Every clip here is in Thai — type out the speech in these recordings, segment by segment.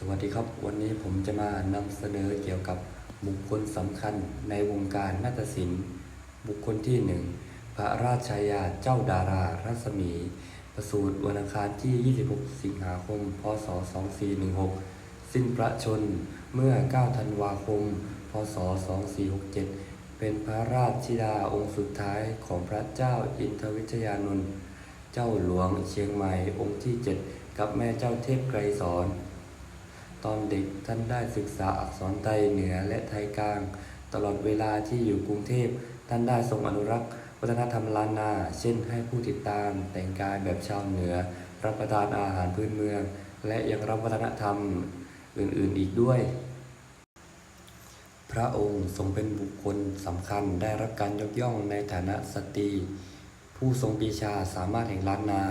สวัสดีครับวันนี้ผมจะมานำเสนอเกี่ยวกับบุคคลสำคัญในวงการนาฏศิลป์ บุคคลที่หนึ่งพระราชายาเจ้าดารารัศมี ประสูติวันอังคารที่ 26 สิงหาคม พศ 2416 สิ้นพระชนเมื่อ 9 ธันวาคม พศ 2467 เป็นพระราชธิดาองค์สุดท้ายของพระเจ้าอินทวิทยานนท์เจ้าหลวงเชียงใหม่องค์ที่ 7 กับแม่เจ้าเทพไกรสอน ตอนเด็กท่านได้ศึกษาอักษรไทยเหนือและไทยกลาง ตลอดเวลาที่อยู่กรุงเทพท่านได้ทรงอนุรักษ์ วัฒนธรรมล้านนา เช่น ให้ผู้ติดตามแต่งกายแบบชาวเหนือ รับประทานอาหารพื้นเมือง และยังรับวัฒนธรรมอื่นๆอีกด้วย พระองค์ทรงเป็นบุคคลสำคัญได้รับการยกย่องในฐานะสตรีผู้ทรงปีชาสามารถแห่งล้านนา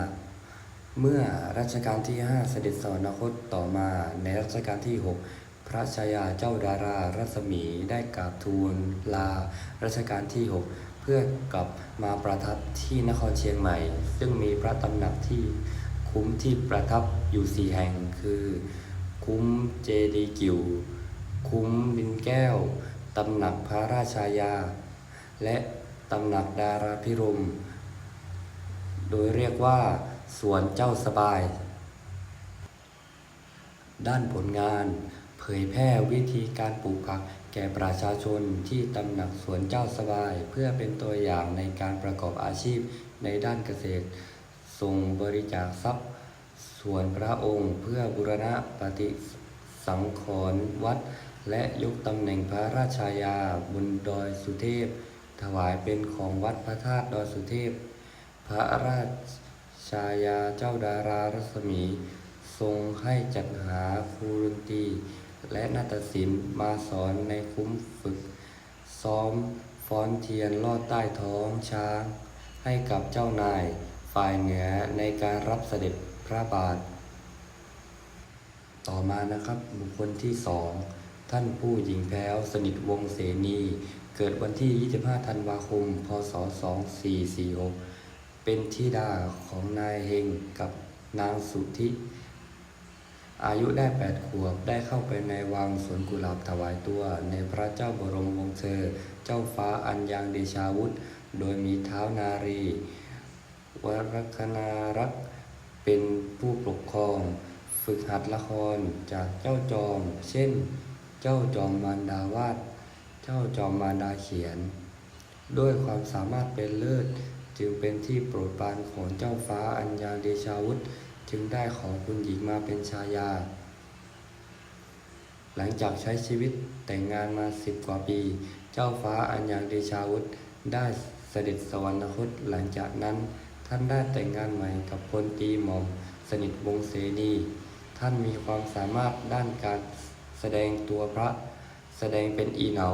เมื่อรัชกาลที่ 5 เสด็จสวรรคตต่อมาในรัชกาลที่ 6 พระชายาเจ้าดารารัศมีได้กราบทูลลารัชกาลที่ 6 เพื่อกลับมาประทับที่นครเชียงใหม่ ซึ่งมีพระตำหนักที่คุ้มที่ประทับอยู่สี่แห่งคือ คุ้มเจดีกิว คุ้มดินแก้ว ตำหนักพระราชายา และตำหนักดาราพิรม โดยเรียกว่า สวนเจ้าสบาย ด้านผลงาน เผยแพร่วิธีการปลูกผักแก่ประชาชนที่ตำหนักสวนเจ้าสบาย เพื่อเป็นตัวอย่างในการประกอบอาชีพในด้านเกษตรทรงบริจาคทรัพย์ ส่วนพระองค์เพื่อบูรณะปฏิสังขรณ์วัด และยกตำแหน่งพระราชายาบนดอยสุเทพ ถวายเป็นของวัดพระธาตุดอยสุเทพ พระราช ชายาเจ้าดารารัศมี ทรงให้จัดหาครูดนตรีและนาฏศิลป์มาสอนในคุ้มฝึก ซ้อมฟ้อนเทียนลอดใต้ท้องช้าง ให้กับเจ้านายฝ่ายเหนือในการรับเสด็จพระบาท ต่อมานะครับบุคคลที่สองท่านผู้หญิงแพ้วสนิทวงเสนี เกิดวันที่ 25 ธันวาคม พศ 2446 เป็นธิดาของนายเฮงกับนางสุธิ อายุได้8ขวบได้เข้าไปในวังสวนกุหลาบถวายตัว ในพระเจ้าบรมวงศ์เธอ เจ้าฟ้าอัญญังเดชาวุธ โดยมีเท้าวนารี วรคณารักษ์เป็นผู้ปกครอง ฝึกหัดละครจากเจ้าจอม เช่น เจ้าจอมมารดาวาดเจ้าจอมมารดาเขียน ด้วยความสามารถเป็นเลิศ จึงเป็นที่โปรดปรานของเจ้าฟ้าอัญญาเดชาวุธจึงได้ขอคุณหญิงมาเป็นชายา หลังจากใช้ชีวิตแต่งงานมาสิบกว่าปี เจ้าฟ้าอัญญาเดชาวุธได้เสด็จสวรรคตหลังจากนั้นท่านได้แต่งงานใหม่กับพลตีหม่อมสนิทวงเสนีท่านมีความสามารถด้านการแสดงตัวพระ แสดงเป็นอีเหนา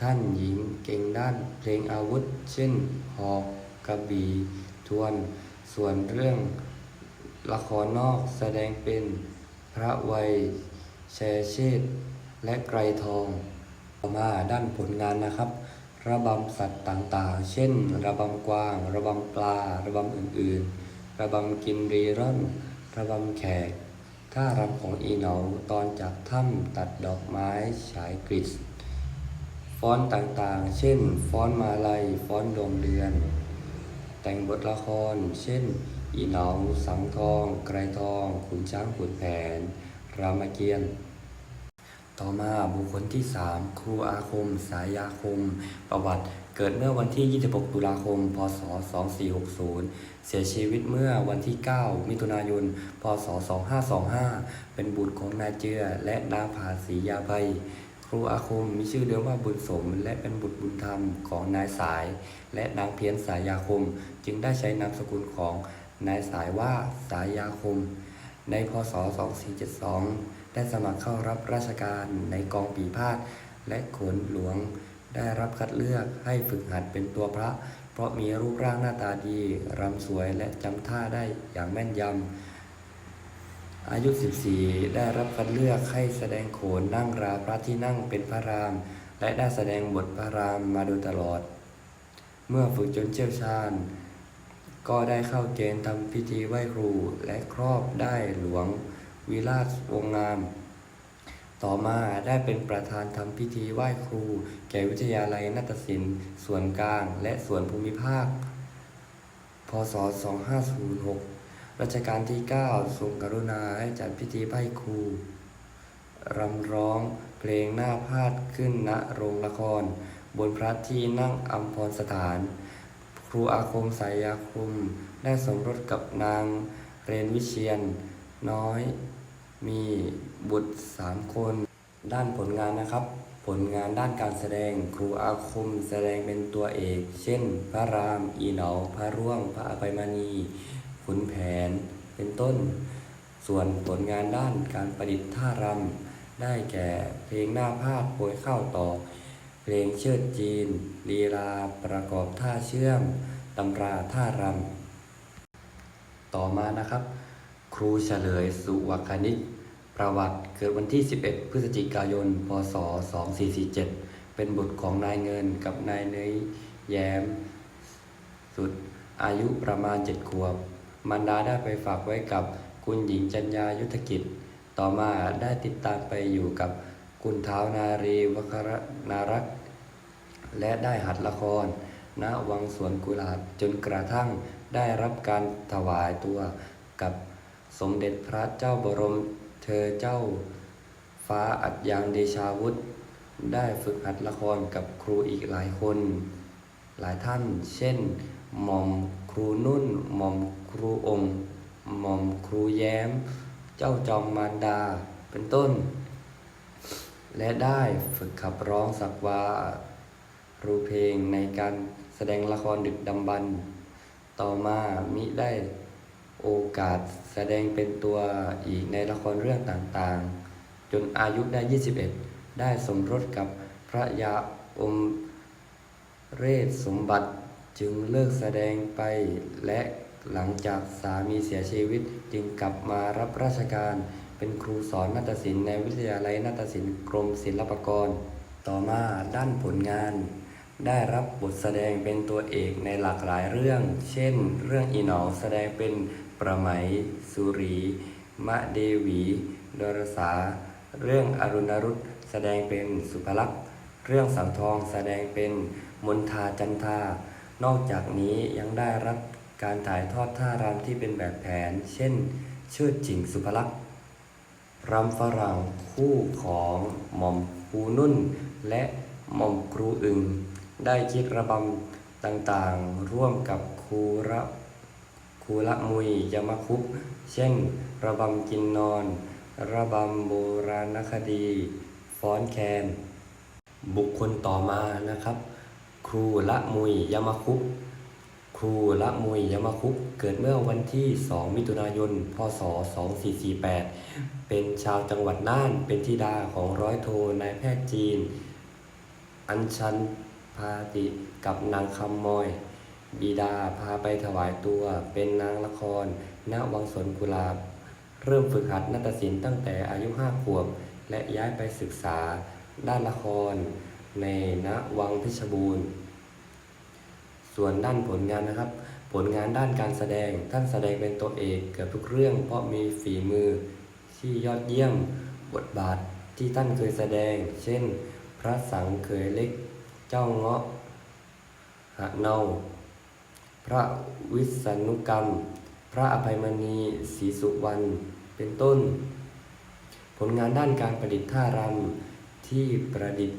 ท่านหญิงเก่งด้านเพลงอาวุธ เช่นหอก กระบี่ทวน ส่วนเรื่องละครนอกแสดงเป็นพระวัยแชเชษฐ์และไกรทองต่อมาด้านผลงานนะครับ ระบำสัตว์ต่างๆ เช่น ระบำกวาง ระบำปลา ระบำอื่นๆ ระบำกินรีร่อน ระบำแขกท่ารำของอีเหนาตอนจากถ้ำตัดดอกไม้ฉายกริชฟ้อนต่างๆ เช่น ฟ้อนมาลัย ฟ้อนดวงเดือน แต่งบทละคร เช่น อีเหนาสังทอง ไกรทอง ขุนช้างขุนแผน รามเกียรติ์ต่อมาบุคคลที่ 3 ครูอาคม สายาคม ประวัติเกิดเมื่อวันที่ 26 ตุลาคม พศ 2460 เสียชีวิตเมื่อวันที่ 9 มิถุนายน พศ 2525 เป็นบุตรของนายเจือและนางผาศรียาใบ รูอาคมมีชื่อเดิมว่าบุญสม และเป็นบุตรบุญธรรมของนายสาย และนางเพียรสายยาคม จึงได้ใช้นามสกุลของนายสายว่าสายยาคม ในพศ 2472 ได้สมัครเข้ารับราชการในกองปีพาดและขนหลวง ได้รับคัดเลือกให้ฝึกหัดเป็นตัวพระ เพราะมีรูปร่างหน้าตาดี รำสวยและจำท่าได้อย่างแม่นยำ อายุ 14 ได้รับคัดเลือกให้แสดงโขนนั่งราพระที่นั่งเป็นพระราม และได้แสดงบทพระรามมาโดยตลอด เมื่อฝึกจนเชี่ยวชาญ ก็ได้เข้าเกณฑ์ทำพิธีไหว้ครูและครอบได้หลวงวิราชวงงาม ต่อมาได้เป็นประธานทำพิธีไหว้ครู แก่วิทยาลัยนาฏศิลป์ ส่วนกลางและส่วนภูมิภาค พศ 2506 รัชกาลที่ 9 ทรงกรุณาให้จัดพิธีไหว้ครูรำร้องเพลงหน้าพาดขึ้นณโรงละคร บนพระที่นั่งอัมพรสถาน ครูอาคมสายยาคุมได้สมรสกับนางเรนวิเชียน น้อย มีบุตรสามคน ด้านผลงานนะครับ ผลงานด้านการแสดงครูอาคมแสดงเป็นตัวเอก เช่น พระราม อีเหนาพระร่วง พระอภัยมณี ขุนแผน เป็นต้น ส่วนผลงานด้านการประดิษฐ์ท่ารำ ได้แก่เพลงหน้าพาดโปรยข้าวตอเพลงเชิดจีน ลีลาประกอบท่าเชื่อม ตำราท่ารำ ต่อมานะครับ ครูเฉลยสุวรรคณิตประวัติเกิดวันที่ 11 พฤศจิกายน พศ 2447 เป็นบุตรของนายเงินกับนายเนยแย้ม สุดอายุประมาณ 7 ขวบ มารดาได้ไปฝากไว้กับคุณหญิงจัญญายุทธกิจ ต่อมาได้ติดตามไปอยู่กับคุณเท้านารีวครนารักษ์และได้หัดละคร ณวังสวนกุหลาบจนกระทั่งได้รับการถวายตัวกับสมเด็จพระเจ้าบรมเธอเจ้าฟ้าอัจยางเดชาวุธได้ฝึกหัดละครกับครูอีกหลายคน หลายท่าน เช่นหม่อมครูนุ่นหม่อม ครูองค์ หม่อมครูแย้ม เจ้าจอมมารดา เป็นต้น และได้ฝึกขับร้องสักวารูเพลงในการแสดงละครดึกดำบรรพ์ต่อมามิได้โอกาสแสดงเป็นตัวอีกในละครเรื่องต่างๆ จนอายุได้ 21 ได้สมรสกับพระยาอมเรศสมบัติจึงเลิกแสดงไปและ หลังจากสามีเสียชีวิตจึงกลับมารับราชการ เป็นครูสอนนาฏศิลป์ในวิทยาลัยนาฏศิลป์กรมศิลปากร ต่อมาด้านผลงาน ได้รับบทแสดงเป็นตัวเอกในหลากหลายเรื่อง เช่น เรื่องอีหนอแสดงเป็นประไหมสุรี มะเดวีดรสา เรื่องอรุณรุตแสดงเป็นสุภลักษณ์ เรื่องสังทองแสดงเป็นมนทาจันทา นอกจากนี้ยังได้รับ การถ่ายทอดท่ารำที่เป็นแบบแผน เช่นเชิดจิงสุภลักษณ์รำฝรั่งคู่ของหม่อมครูนุ่น และหม่อมครูอึง ได้คิดระบำต่างๆ ร่วมกับครูระครูละมุยยมคุปเช่น ระบำกินนอน ระบำโบราณคดีฟ้อนแคนบุคคลต่อมานะครับ ครูละมุยยมคุป รูละมุยยมคุปเกิดเมื่อวันที่ 2 มิถุนายน พศ 2448 เป็นชาวจังหวัดน่าน เป็นธิดาของร้อยโทนายแพทย์จีน อัญชันพาติกับนางคำมอย บิดาพาไปถวายตัว เป็นนางละคร ณ วังสนกุลาบ เริ่มฝึกหัดนาฏศิลป์ตั้งแต่อายุห้าขวบ และย้ายไปศึกษาด้านละคร ในณวังเพชรบูรณ์ ส่วนด้านผลงานนะครับ ผลงานด้านการแสดง ท่านแสดงเป็นตัวเอกเกือบทุกเรื่อง เพราะมีฝีมือที่ยอดเยี่ยมบทบาทที่ท่านเคยแสดง เช่น พระสังเขยเล็ก เจ้าเงาะหะเนา พระวิษณุกรรม พระอภัยมณีศรีสุวรรณเป็นต้น ผลงานด้านการประดิษฐ์ท่ารำที่ประดิษฐ์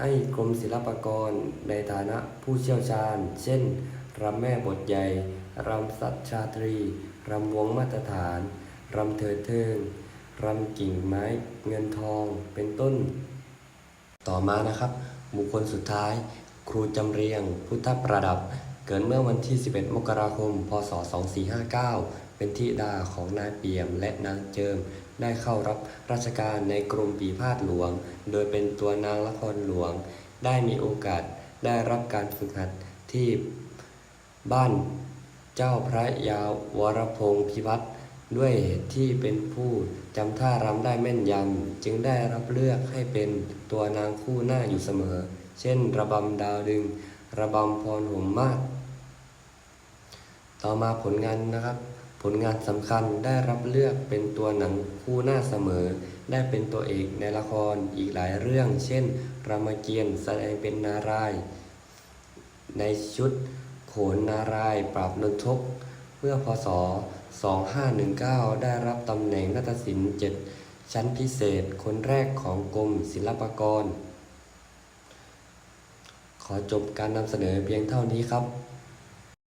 ให้กรมศิลปากรในฐานะผู้เชี่ยวชาญ เช่นรำแม่บทใหญ่รำสัตชาตรีรำวงมาตรฐานรำเถิดเทิงรำกิ่งไม้เงินทองเป็นต้น ต่อมานะครับ บุคคลสุดท้าย ครูจำเรียง พุทธประดับ เกิดเมื่อวันที่ 11 มกราคม พศ 2459 เป็นธิดาของนายเปี่ยมและนางเจิม ได้เข้ารับราชการในกรมปีพาดหลวง โดยเป็นตัวนางละครหลวง ได้มีโอกาสได้รับการฝึกหัดที่บ้านเจ้าพระยาวรพงศ์พิพัฒน์ด้วยเหตุที่เป็นผู้จำท่ารำได้แม่นยำ จึงได้รับเลือกให้เป็นตัวนางคู่หน้าอยู่เสมอ เช่น ระบำดาวดึง ระบำพรหมมาศ ต่อมาผลงานนะครับ ผลงานสำคัญได้รับเลือกเป็นตัวหนังคู่หน้าเสมอ ได้เป็นตัวเอกในละครอีกหลายเรื่อง เช่น รามเกียรติ์แสดงเป็นนารายณ์ในชุดโขนนารายณ์ปราบนนทก เมื่อพศ 2519 ได้รับตำแหน่งนาฏศิลป์เจ็ดชั้นพิเศษ คนแรกของกรมศิลปากร ขอจบการนำเสนอเพียงเท่านี้ครับ